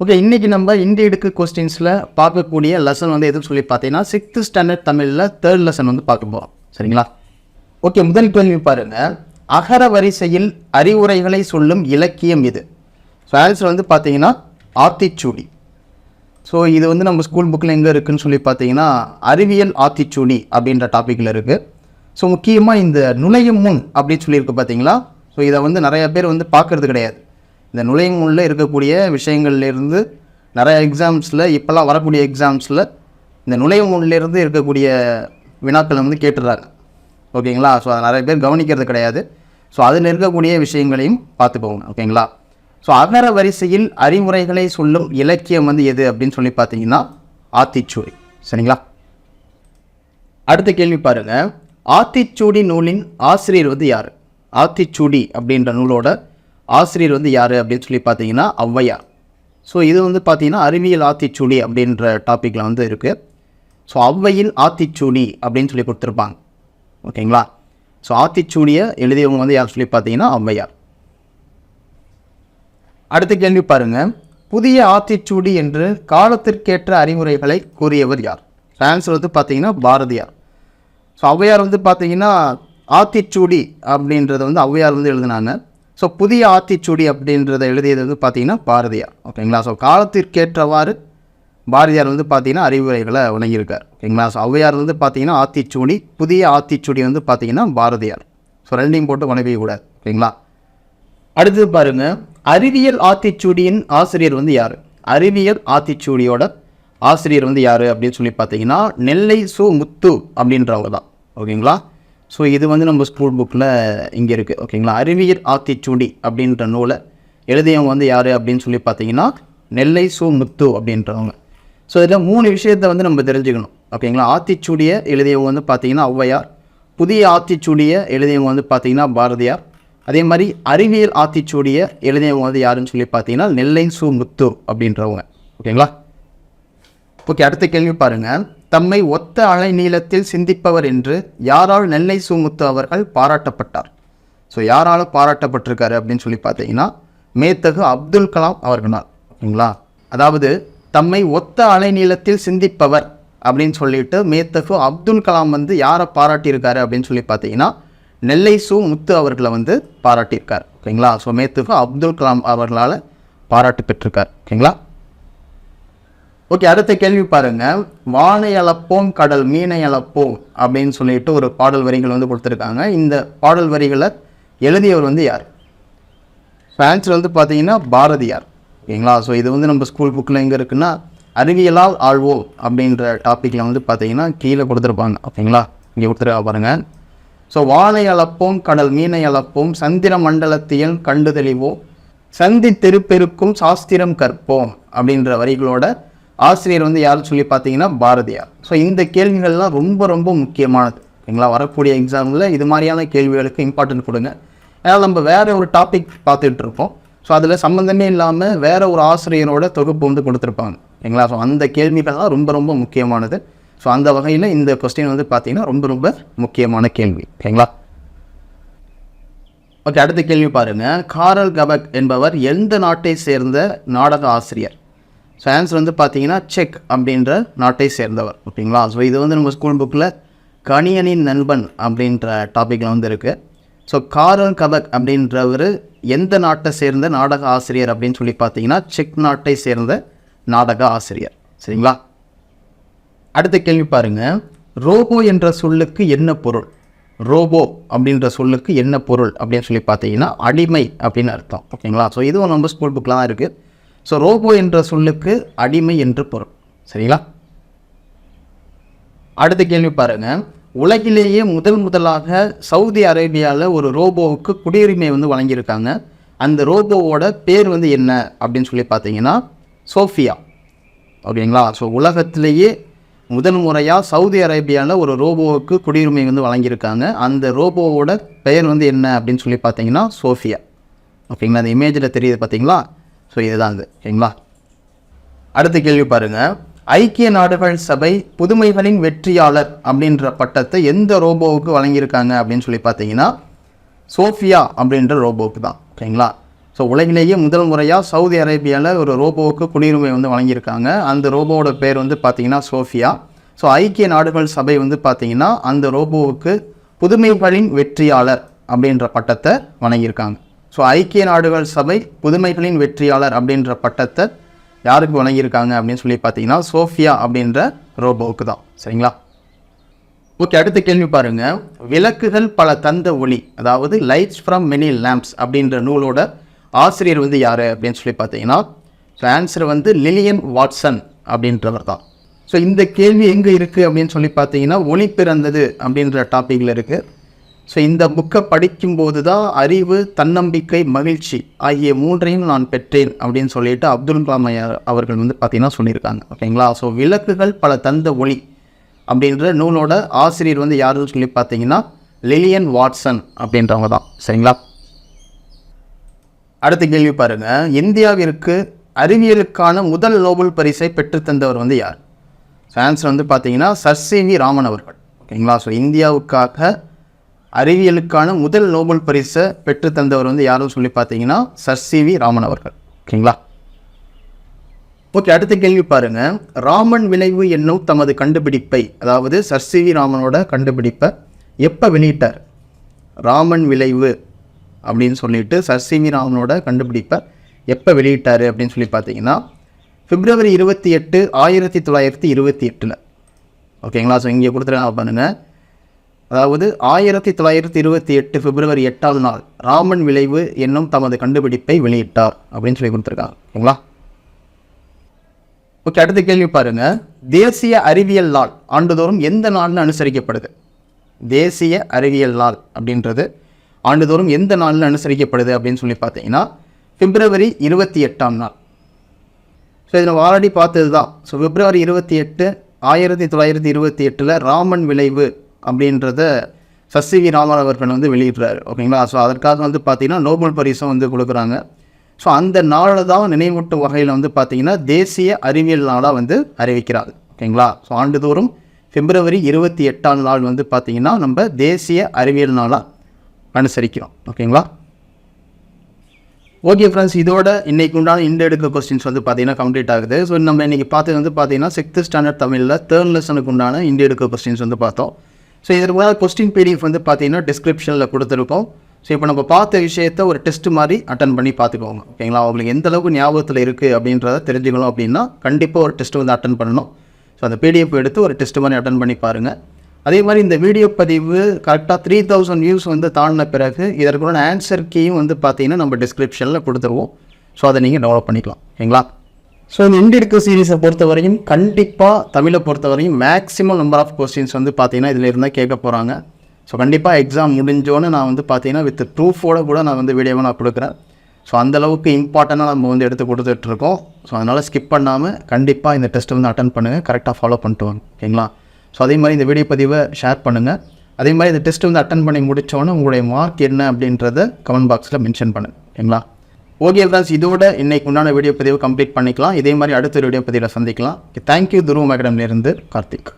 Okay இன்றைக்கி நம்ம இந்தியடுக்கு கொஸ்டின்ஸில் பார்க்கக்கூடிய லெசன் வந்து எதுன்னு சொல்லி பார்த்தீங்கன்னா சிக்ஸ்த் ஸ்டாண்டர்ட் தமிழில் தேர்ட் லெசன் வந்து பார்க்க போகிறோம் சரிங்களா? ஓகே முதல் கேள்வி பாருங்கள் அகர வரிசையில் அறிவுரைகளை சொல்லும் இலக்கியம் இது ஸோ ஆன்சர் வந்து பார்த்தீங்கன்னா ஆத்திச்சூடி. ஸோ இது வந்து நம்ம ஸ்கூல் புக்கில் எங்கே இருக்குதுன்னு சொல்லி பார்த்தீங்கன்னா அறிவியல் ஆத்திச்சூடி அப்படின்ற டாப்பிக்கில் இருக்குது ஸோ முக்கியமாக இந்த நுழையும் முன் அப்படின்னு சொல்லியிருக்கு பார்த்தீங்களா? ஸோ இதை வந்து நிறைய பேர் வந்து பார்க்கறது கிடையாது. இந்த நுழையும் இருக்கக்கூடிய விஷயங்கள்லேருந்து நிறைய எக்ஸாம்ஸில் இப்போல்லாம் வரக்கூடிய எக்ஸாம்ஸில் இந்த நுழையும் இருக்கக்கூடிய வினாக்களை வந்து கேட்டுடுறாங்க. ஓகேங்களா? ஸோ அதை நிறைய பேர் கவனிக்கிறது கிடையாது. ஸோ அதில் இருக்கக்கூடிய விஷயங்களையும் பார்த்து போகணும் ஓகேங்களா? ஸோ அகர வரிசையில் அறிமுறைகளை சொல்லும் இலக்கியம் வந்து எது அப்படின்னு சொல்லி பார்த்தீங்கன்னா ஆத்திச்சூடி. சரிங்களா? அடுத்த கேள்வி பாருங்கள் ஆத்திச்சூடி நூலின் ஆசிரியர் வந்து யார்? ஆத்திச்சூடி அப்படின்ற நூலோட ஆசிரியர் வந்து யார் அப்படின்னு சொல்லி பார்த்தீங்கன்னா ஔவையார். ஸோ இது வந்து பார்த்தீங்கன்னா அறிவியல் ஆத்திச்சூடி அப்படின்ற டாப்பிக்கில் வந்து இருக்குது ஸோ ஔவையில் ஆத்திச்சூடி அப்படின்னு சொல்லி கொடுத்துருப்பாங்க. ஓகேங்களா ஸோ ஆத்திச்சூடியை எழுதியவங்க வந்து யார் சொல்லி பார்த்தீங்கன்னா ஔவையார். அடுத்த கேள்வி பாருங்கள் புதிய ஆத்திச்சூடி என்று காலத்திற்கேற்ற அறிவுரைகளை கூறியவர் யார்? ஆன்சர் வந்து பார்த்தீங்கன்னா பாரதியார். ஸோ ஔவையார் வந்து பார்த்தீங்கன்னா ஆத்திச்சூடி அப்படின்றத வந்து ஔவையார் வந்து எழுதினாங்க. ஸோ புதிய ஆத்திச்சுடி அப்படின்றத எழுதியது வந்து பார்த்தீங்கன்னா பாரதியார். ஓகேங்களா? ஸோ காலத்திற்கேற்றவாறு பாரதியார் வந்து பார்த்தீங்கன்னா அறிவுரைகளை வழங்கியிருக்கார். ஓகேங்களா? ஸோ ஔவையார் வந்து பார்த்திங்கன்னா ஆத்திச்சூடி புதிய ஆத்திச்சுடி வந்து பார்த்திங்கன்னா பாரதியார். ஸோ ரெண்டையும் போட்டு வணங்கவே கூடாது ஓகேங்களா? அடுத்தது பாருங்க. அறிவியல் ஆத்திச்சூடியின் ஆசிரியர் வந்து யார்? அறிவியல் ஆத்திச்சூடியோட ஆசிரியர் வந்து யார் அப்படின்னு சொல்லி பார்த்தீங்கன்னா நெல்லை சு முத்து அப்படின்றவங்க தான் ஓகேங்களா? ஸோ இது வந்து நம்ம ஸ்கூல் புக்கில் இங்கே இருக்குது ஓகேங்களா அறிவியல் ஆத்திச்சூடி அப்படின்ற நூலை எழுதியவங்க வந்து யார் அப்படின்னு சொல்லி பார்த்தீங்கன்னா நெல்லை சு முத்து அப்படின்றவங்க. ஸோ இதில் மூணு விஷயத்தை வந்து நம்ம தெரிஞ்சுக்கணும். ஓகேங்களா ஆத்திச்சூடியை எழுதியவங்க வந்து பார்த்தீங்கன்னா ஔவையார். புதிய ஆத்திச்சூடியை எழுதியவங்க வந்து பார்த்தீங்கன்னா பாரதியார். அதே மாதிரி அறிவியல் ஆத்திச்சூடியை எழுதியவங்க வந்து யாருன்னு சொல்லி பார்த்தீங்கன்னா நெல்லை சு முத்து அப்படின்றவங்க. ஓகேங்களா ஓகே அடுத்த கேள்வி பாருங்கள் தம்மை ஒத்த அலை நீளத்தில் சிந்திப்பவர் என்று யாரால் நெல்லை சுமுத்து அவர்கள் பாராட்டப்பட்டார். ஸோ யாரால் பாராட்டப்பட்டிருக்காரு அப்படின்னு சொல்லி பார்த்தீங்கன்னா மேத்தகு அப்துல் கலாம் அவர்களால் ஓகேங்களா அதாவது தம்மை ஒத்த அலை நீளத்தில் சிந்திப்பவர் அப்படின்னு சொல்லிட்டு மேத்தகு அப்துல் கலாம் வந்து யாரை பாராட்டியிருக்காரு அப்படின்னு சொல்லி பார்த்தீங்கன்னா நெல்லை சு முத்து அவர்களை வந்து பாராட்டியிருக்கார் ஓகேங்களா? ஸோ மேத்தகு அப்துல் கலாம் அவர்களால் பாராட்டு பெற்றிருக்கார் ஓகேங்களா? ஓகே அடுத்த கேள்வி பாருங்க. வானை அளப்போம் கடல் மீனை அளப்போம் அப்படின்னு சொல்லிட்டு ஒரு பாடல் வரிகள் வந்து கொடுத்துருக்காங்க. இந்த பாடல் வரிகளை எழுதியவர் வந்து யார்? ஃபேன்ஸில் வந்து பார்த்தீங்கன்னா பாரதியார். ஓகேங்களா? ஸோ இது வந்து நம்ம ஸ்கூல் புக்கில் எங்கே இருக்குன்னா அறிவியலால் ஆழ்வோம் அப்படின்ற டாப்பிக்கில் வந்து பார்த்தீங்கன்னா கீழே கொடுத்துருப்பாங்க. ஓகேங்களா? இங்கே கொடுத்துருக்கா பாருங்கள் ஸோ வானை அளப்போம் கடல் மீனை அளப்போம் சந்திர மண்டலத்தியல் கண்டு தெளிவோம் சந்தி தெருப்பெருக்கும் சாஸ்திரம் கற்போம் அப்படின்ற வரிகளோட ஆசிரியர் வந்து யார் சொல்லி பார்த்தீங்கன்னா பாரதியார். ஸோ இந்த கேள்விகள்லாம் ரொம்ப ரொம்ப முக்கியமானது. ஓகேங்களா வரக்கூடிய எக்ஸாமில் இது மாதிரியான கேள்விகளுக்கு இம்பார்ட்டன்ட் கொடுங்க. ஏன்னா நம்ம வேறு ஒரு டாபிக் பார்த்துட்டு இருக்கோம் ஸோ அதில் சம்மந்தமே இல்லாமல் வேறு ஒரு ஆசிரியரோட தொகுப்பு வந்து கொடுத்துருப்பாங்க. ஓகேங்களா ஸோ அந்த கேள்விகள்லாம் ரொம்ப ரொம்ப முக்கியமானது. ஸோ அந்த வகையில் இந்த கொஸ்டின் வந்து பார்த்தீங்கன்னா ரொம்ப ரொம்ப முக்கியமான கேள்வி. ஓகேங்களா? ஓகே அடுத்த கேள்வி பாருங்க. காரல் கபக் என்பவர் எந்த நாட்டை சேர்ந்த நாடக ஆசிரியர்? ஸோ ஆன்சர் வந்து பார்த்தீங்கன்னா செக் அப்படின்ற நாட்டை சேர்ந்தவர் ஓகேங்களா? ஸோ இது வந்து நம்ம ஸ்கூல் புக்கில் கணியனின் நண்பன் அப்படின்ற டாப்பிக்கில் வந்து இருக்குது ஸோ காரல் கபக் அப்படின்றவர் எந்த நாட்டை சேர்ந்த நாடக ஆசிரியர் அப்படின்னு சொல்லி பார்த்தீங்கன்னா செக் நாட்டை சேர்ந்த நாடக ஆசிரியர். சரிங்களா? அடுத்த கேள்வி பாருங்கள் ரோபோ என்ற சொல்லுக்கு என்ன பொருள்? ரோபோ அப்படின்ற சொல்லுக்கு என்ன பொருள் அப்படின்னு சொல்லி பார்த்தீங்கன்னா அடிமை அப்படின்னு அர்த்தம் ஓகேங்களா? ஸோ இதுவும் நம்ம ஸ்கூல் புக்கில் தான் இருக்குது ஸோ ரோபோ என்ற சொல்லுக்கு அடிமை என்று பொருள். சரிங்களா? அடுத்த கேள்வி பாருங்கள் உலகிலேயே முதல் முதலாக சவுதி அரேபியாவில் ஒரு ரோபோவுக்கு குடியுரிமை வந்து வழங்கியிருக்காங்க. அந்த ரோபோவோட பேர் வந்து என்ன அப்படின்னு சொல்லி பார்த்தீங்கன்னா சோஃபியா. ஓகேங்களா? ஸோ உலகத்திலேயே முதல் முறையாக சவுதி அரேபியாவில் ஒரு ரோபோவுக்கு குடியுரிமை வந்து வழங்கியிருக்காங்க. அந்த ரோபோவோட பெயர் வந்து என்ன அப்படின்னு சொல்லி பார்த்தீங்கன்னா சோஃபியா. ஓகேங்களா? அந்த இமேஜில் தெரியுது பார்த்தீங்களா? ஸோ இதுதான் அது. ஓகேங்களா அடுத்த கேள்வி பாருங்க. ஐக்கிய நாடுகள் சபை புதுமைகளின் வெற்றியாளர் அப்படின்ற பட்டத்தை எந்த ரோபோவுக்கு வழங்கியிருக்காங்க அப்படின்னு சொல்லி பார்த்தீங்கன்னா சோஃபியா அப்படின்ற ரோபோவுக்கு தான். ஓகேங்களா ஸோ உலகிலேயே முதல் முறையாக சவுதி அரேபியாவில் ஒரு ரோபோவுக்கு குடியுரிமை வந்து வழங்கியிருக்காங்க. அந்த ரோபோவோட பேர் வந்து பார்த்திங்கன்னா சோஃபியா. ஸோ ஐக்கிய நாடுகள் சபை வந்து பார்த்திங்கன்னா அந்த ரோபோவுக்கு புதுமைகளின் வெற்றியாளர் அப்படின்ற பட்டத்தை வழங்கியிருக்காங்க. ஸோ ஐக்கிய நாடுகள் சபை புதுமைகளின் வெற்றியாளர் அப்படின்ற பட்டத்தை யாருக்கு வழங்கியிருக்காங்க அப்படின்னு சொல்லி பார்த்தீங்கன்னா சோஃபியா அப்படின்ற ரோபோவுக்கு தான். சரிங்களா? ஓகே அடுத்த கேள்வி பாருங்க. விளக்குகள் பல தந்த ஒளி அதாவது லைட்ஸ் ஃப்ரம் மெனி லேம்ப்ஸ் அப்படின்ற நூலோட ஆசிரியர் வந்து யார் அப்படின்னு சொல்லி பார்த்தீங்கன்னா ஸோ ஆன்சர் வந்து லிலியன் வாட்சன் அப்படின்றவர் தான். ஸோ இந்த கேள்வி எங்கே இருக்குது அப்படின்னு சொல்லி பார்த்தீங்கன்னா ஒளி பிறந்தது அப்படின்ற டாப்பிக்கில் இருக்குது ஸோ இந்த புக்கை படிக்கும்போது தான் அறிவு தன்னம்பிக்கை மகிழ்ச்சி ஆகிய மூன்றையும் நான் பெற்றேன் அப்படின்னு சொல்லிட்டு அப்துல் கலாம் ஐயா அவர்கள் வந்து பார்த்திங்கன்னா சொல்லியிருக்காங்க. ஓகேங்களா? ஸோ விளக்குகள் பல தந்த ஒளி அப்படின்ற நூலோட ஆசிரியர் வந்து யாருன்னு சொல்லி பார்த்தீங்கன்னா லிலியன் வாட்சன் அப்படின்றவங்க தான். சரிங்களா? அடுத்த கேள்வி பாருங்க. இந்தியாவிற்கு அறிவியலுக்கான முதல் நோபல் பரிசை பெற்றுத்தந்தவர் வந்து யார்? ஸோ ஆன்சர் வந்து பார்த்தீங்கன்னா சர் சி வி ராமன் அவர்கள். ஓகேங்களா? ஸோ இந்தியாவுக்காக அறிவியலுக்கான முதல் நோபல் பரிசை பெற்று தந்தவர் வந்து யாரும் சொல்லி பார்த்தீங்கன்னா சர் சி வி ராமன் அவர்கள். ஓகேங்களா? ஓகே அடுத்த கேள்வி பாருங்க. ராமன் விளைவு என்னும் தமது கண்டுபிடிப்பை அதாவது சர் சி வி ராமனோட கண்டுபிடிப்பை எப்போ வெளியிட்டார்? ராமன் விளைவு அப்படின்னு சொல்லிட்டு சர் சி வி ராமனோட கண்டுபிடிப்பை எப்போ வெளியிட்டார் அப்படின்னு சொல்லி பார்த்தீங்கன்னா பிப்ரவரி இருபத்தி எட்டு ஆயிரத்தி தொள்ளாயிரத்தி இருபத்தி எட்டில். ஓகேங்களா? ஸோ இங்கே கொடுத்துருக்காங்க பண்ணுங்கள் அதாவது ஆயிரத்தி தொள்ளாயிரத்தி இருபத்தி எட்டு பிப்ரவரி எட்டாவது நாள் ராமன் விளைவு என்னும் தமது கண்டுபிடிப்பை வெளியிட்டார் அப்படின்னு சொல்லி கொடுத்துருக்காங்க. ஓகேங்களா? ஓகே அடுத்த கேள்வி பாருங்க. தேசிய அறிவியல் நாள் ஆண்டுதோறும் எந்த நாள்னு அனுசரிக்கப்படுது? தேசிய அறிவியல் நாள் அப்படின்றது ஆண்டுதோறும் எந்த நாள்னு அனுசரிக்கப்படுது அப்படின்னு சொல்லி பார்த்தீங்கன்னா பிப்ரவரி இருபத்தி எட்டாம் நாள். ஸோ இதில் ஆல்ரெடி பார்த்தது தான் ஸோ பிப்ரவரி இருபத்தி எட்டு ஆயிரத்தி தொள்ளாயிரத்தி இருபத்தி எட்டில் ராமன் விளைவு அப்படின்றத சசிவி ராமன் அவர்கள் வந்து வெளியிடுறாரு ஓகேங்களா ஸோ அதற்காக வந்து பார்த்தீங்கன்னா நோபல் பரிசும் வந்து கொடுக்குறாங்க. ஸோ அந்த நாளில் தான் நினைவூட்டும் வகையில் வந்து பார்த்திங்கன்னா தேசிய அறிவியல் நாளாக வந்து அறிவிக்கிறாங்க ஓகேங்களா ஸோ ஆண்டுதோறும் பிப்ரவரி இருபத்தி எட்டாம் நாள் வந்து பார்த்தீங்கன்னா நம்ம தேசிய அறிவியல் நாளாக அனுசரிக்கிறோம் ஓகேங்களா ஓகே ஃப்ரெண்ட்ஸ் இதோட இன்றைக்கு உண்டான இந்த எடுக்க கொஸ்டின்ஸ் வந்து பார்த்தீங்கன்னா கம்ப்ளீட் ஆகுது. ஸோ நம்ம இன்றைக்கி பார்த்தது வந்து பார்த்தீங்கன்னா சிக்ஸ்த் ஸ்டாண்டர்ட் தமிழில் தேர்ட் லெசனுக்கு உண்டான இந்த எடுக்க கொஸ்டின்ஸ் வந்து பார்த்தோம். ஸோ இதற்கு கொஸ்டின் பிடிஎஃப் வந்து பார்த்தீங்கன்னா டிஸ்கிரிப்ஷனில் கொடுத்துருக்கோம். ஸோ இப்போ நம்ம பார்த்த விஷயத்த ஒரு டெஸ்ட் மாதிரி அட்டன் பண்ணி பார்த்துக்கோங்க. ஓகேங்களா உங்களுக்கு எந்த அளவுக்கு ஞாபகத்தில் இருக்குது அப்படின்றத தெரிஞ்சுக்கணும் அப்படின்னா கண்டிப்பாக ஒரு டெஸ்ட் வந்து அட்டன் பண்ணணும். ஸோ அந்த பிடிஎஃப் எடுத்து ஒரு டெஸ்ட் மாதிரி அட்டன் பண்ணி பாருங்கள் அதே மாதிரி இந்த வீடியோ பதிவு கரெக்டாக த்ரீ தௌசண்ட் வியூஸ் வந்து தாண்டின பிறகு இதற்குள்ள ஆன்சர் கீயும் வந்து பார்த்தீங்கன்னா நம்ம டிஸ்கிரிப்ஷனில் கொடுத்துருவோம். ஸோ அதை நீங்கள் டெவலப் பண்ணிக்கலாம். ஓகேங்களா ஸோ இந்த இண்டியர்க்கு சீரீஸை பொறுத்த வரையும் கண்டிப்பாக தமிழை பொறுத்த வரையும் மேக்ஸிமம் நம்பர் ஆஃப் கொஸ்டின்ஸ் வந்து பார்த்தீங்கன்னா இதில் இருந்தால் கேட்க போகிறாங்க ஸோ கண்டிப்பாக எக்ஸாம் முடிஞ்சோன்னு நான் வந்து பார்த்தீங்கன்னா வித் ப்ரூஃபோட கூட நான் வந்து வீடியோவை நான் கொடுக்குறேன். ஸோ அந்தளவுக்கு இம்பார்ட்டண்ட்டாக நம்ம வந்து எடுத்து கொடுத்துட்ருக்கோம். ஸோ அதனால் ஸ்கிப் பண்ணாமல் கண்டிப்பாக இந்த டெஸ்ட்டை வந்து அட்டன் பண்ணுங்கள் கரெக்டாக ஃபாலோ பண்ணிட்டு வாங்க. ஓகேங்களா? ஸோ அதே மாதிரி இந்த வீடியோ பதிவை ஷேர் பண்ணுங்கள் அதே மாதிரி இந்த டெஸ்ட் வந்து அட்டன் பண்ணி முடித்தோன்னே உங்களுடைய மார்க் என்ன அப்படின்றத கமெண்ட் பாக்ஸில் மென்ஷன் பண்ணுங்கள் ஓகேங்களா? ஓகே தான் இதோட இன்னைக்கு உண்டான வீடியோ பதிவு கம்ப்ளீட் பண்ணிக்கலாம். இதே மாதிரி அடுத்த வீடியோ பதிவில் சந்திக்கலாம். தேங்க்யூ துருவ அகாடமிலிருந்து கார்த்திக்.